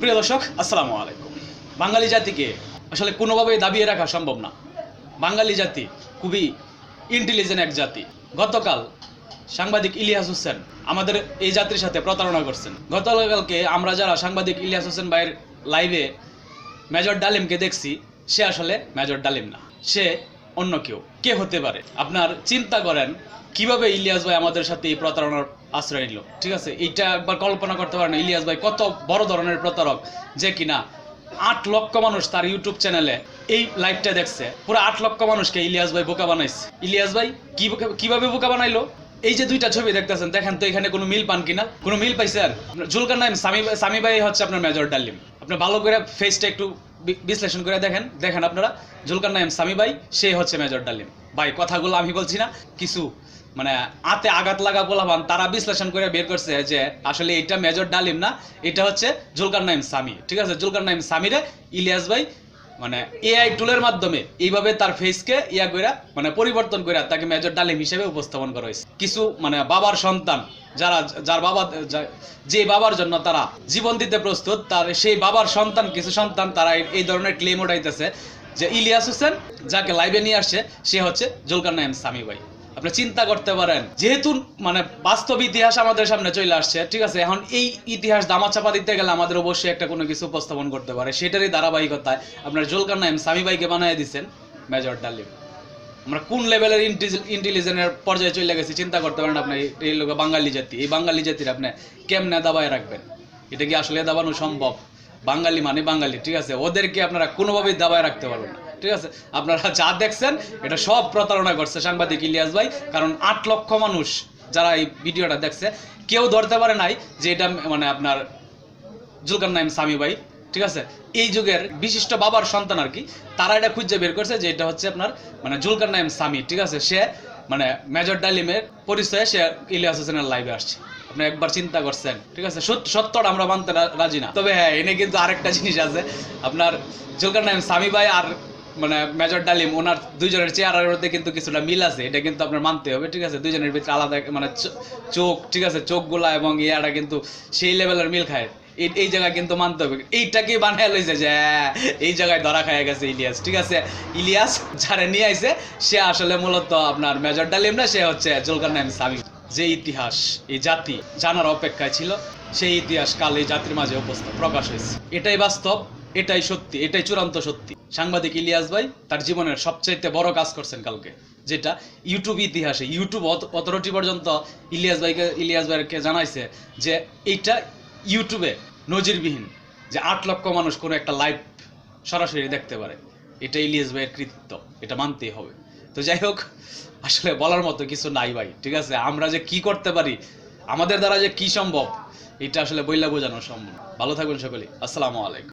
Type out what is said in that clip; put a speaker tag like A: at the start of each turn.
A: প্রিয় দর্শক, আসসালামু আলাইকুম। বাঙালি জাতিকে আসলে কোনোভাবেই দাবিয়ে রাখা সম্ভব না। বাঙালি জাতি খুবই ইন্টেলিজেন্ট এক জাতি। গতকাল সাংবাদিক ইলিয়াস হোসেন আমাদের এই জাতির সাথে প্রতারণা করছেন। গতকালকে আমরা যারা সাংবাদিক ইলিয়াস হোসেন ভাইয়ের লাইভে মেজর ডালিমকে দেখছি, সে আসলে মেজর ডালিম না। সে অন্য কেউ, কে হতে পারে? আপনার চিন্তা করেন, কীভাবে ইলিয়াস ভাই আমাদের সাথে এই প্রতারণার আশ্রয় নিল? ঠিক আছে? এইটা একবার কল্পনা করতে পারেন, ইলিয়াস ভাই কত বড় ধরনের প্রতারক, যে কিনা আট লক্ষ মানুষ তার ইউটিউব চ্যানেলে এই লাইভটা দেখছে। পুরো আট লক্ষ মানুষকে ইলিয়াস ভাই বোকা বানাইছে। ইলিয়াস ভাই, কি কীভাবে বোকা বানাইলো? এই যে দুইটা ছবি দেখতেছেন, দেখেন তো এখানে কোনো মিল পান কিনা? কোনো মিল পাইছেন? জুলকার নাইম, সামি সামি ভাই হচ্ছে আপনার মেজর ডালিম। আপনি ভালো করে ফেসটা একটু বিশ্লেষণ করে দেখেন। দেখেন আপনারা, জুলকার নাইম সামি ভাই, সে হচ্ছে মেজর ডালিম। ভাই, কথাগুলো আমি বলছি না, কিছু মানে আতে আঘাত লাগা বলাবান তারা বিশ্লেষণ করে বের করছে যে, আসলে এটা মেজর ডালিম না, এটা হচ্ছে জুলকার নাইম সামি। ঠিক আছে? জুলকার নাইম সামিরে ইলিয়াস ভাই মানে এআই টুলের মাধ্যমে এইভাবে তার ফেসকে ইয়া কইরা মানে পরিবর্তন করে তাকে মেজর ডালিম হিসেবে উপস্থাপন করা হয়েছে। কিছু মানে বাবার সন্তান, যারা, যার বাবা, যে বাবার জন্য তারা জীবন দিতে প্রস্তুত, তার সেই বাবার সন্তান, কিছু সন্তান তারা এই- এই ধরনের ক্লেম উঠাইতেছে যে ইলিয়াস হোসেন যাকে লাইভে নিয়ে আসছে, সে হচ্ছে জুলকার নাইম সামি ভাই। আপনি চিন্তা করতে পারেন। যেহেতু মানে বাস্তব ইতিহাস আমাদের সামনে চলে আসছে, ঠিক আছে? এখন এই ইতিহাস দামাচাপা দিতে গেলে আমাদের অবশ্যই একটা কোনো কিছু উপস্থাপন করতে পারে। সেটারই ধারাবাহিকতায় আপনার জুলকার নাইম সামি ভাইকে বানিয়ে দিচ্ছেন মেজর ডালিম। আমরা কোন লেভেলের ইন্টেলিজেন্সের পর্যায়ে চলে গেছি চিন্তা করতে পারেন আপনি, এই লোক বাঙালি জাতি। এই বাঙালি জাতির আপনি কেমনে দাবায় রাখবেন? এটা কি আসলে দাবানো সম্ভব? বাঙালি মানে বাঙালি, ঠিক আছে? ওদেরকে আপনারা কোনোভাবেই দাবায় রাখতে পারবেন না। ঠিক আছে? আপনারা যা দেখছেন, এটা সব প্রতারণা করছে সাংবাদিক ইলিয়াস ভাই, কারণ আট লক্ষ মানুষ যারা এই ভিডিওটা দেখছে, কেউ ধরতে পারে নাই যে এটা মানে আপনার জুলকার নাইম সামি ভাই, ঠিক আছে? এই যুগের বিশিষ্ট বাবার সন্তান আর কি, তারা এটা খুঁজে বের করছে যে এটা হচ্ছে আপনার মানে জুলকার নাইম সামি, ঠিক আছে? সে মানে মেজর ডালিমের পরিচয়ে সে ইলিয়াস হোসেনের লাইভে আসছে। আপনি একবার চিন্তা করছেন, ঠিক আছে? সত্য- সত্যটা আমরা মানতে রাজি না। তবে হ্যাঁ এনে কিন্তু আরেকটা জিনিস আছে। আপনার জুলকার নাইম সামি ভাই আর মানে মেজর ডালিম ওনার দুইজনের চেহারার মধ্যে কিন্তু কিছুটা মিল আছে এটা কিন্তু আপনার মানতে হবে ঠিক আছে? দুইজনের ভিতরে আলাদা মানে চোখ ঠিক আছে? চোখগুলা এবং ইয়াটা কিন্তু সেই লেভেলের মিল খায়। এই জায়গায় কিন্তু মানতে হবে। এইটাকে বানায় লইছে যে হ্যাঁ, এই জায়গায় ধরা খায় গেছে ইলিয়াস ঠিক আছে? ইলিয়াস যারা নিয়ে আইছে সে আসলে মূলত আপনার মেজর ডালিম না সে হচ্ছে জুলকার নাইম সামি যে ইতিহাস এই জাতি জানার অপেক্ষায় ছিল সেই ইতিহাস কাল এই জাতির মাঝে উপস্থিত প্রকাশ হয়েছে। এটাই বাস্তব। এটাই সত্যি, এটাই চূড়ান্ত সত্যি। সাংবাদিক ইলিয়াস ভাই, তার জীবনের সবচাইতে বড় কাজ করছেন কালকে, যেটা ইউটিউব ইতিহাসে, ইউটিউব অথরিটি পর্যন্ত ইলিয়াস ভাইকে ইলিয়াস ভাইকে জানাইছে যে এইটা ইউটিউবে নজিরবিহীন, যে আট লক্ষ মানুষ কোনো একটা লাইভ সরাসরি দেখতে পারে। এটা ইলিয়াস ভাইয়ের কৃতিত্ব, এটা মানতেই হবে। তো যাই হোক, আসলে বলার মতো কিছু নাই ভাই, ঠিক আছে? আমরা যে কি করতে পারি, আমাদের দ্বারা যে কি সম্ভব, এটা আসলে বইলা বোঝানো সম্ভব ভালো থাকবেন সকলে আসসালামু আলাইকুম।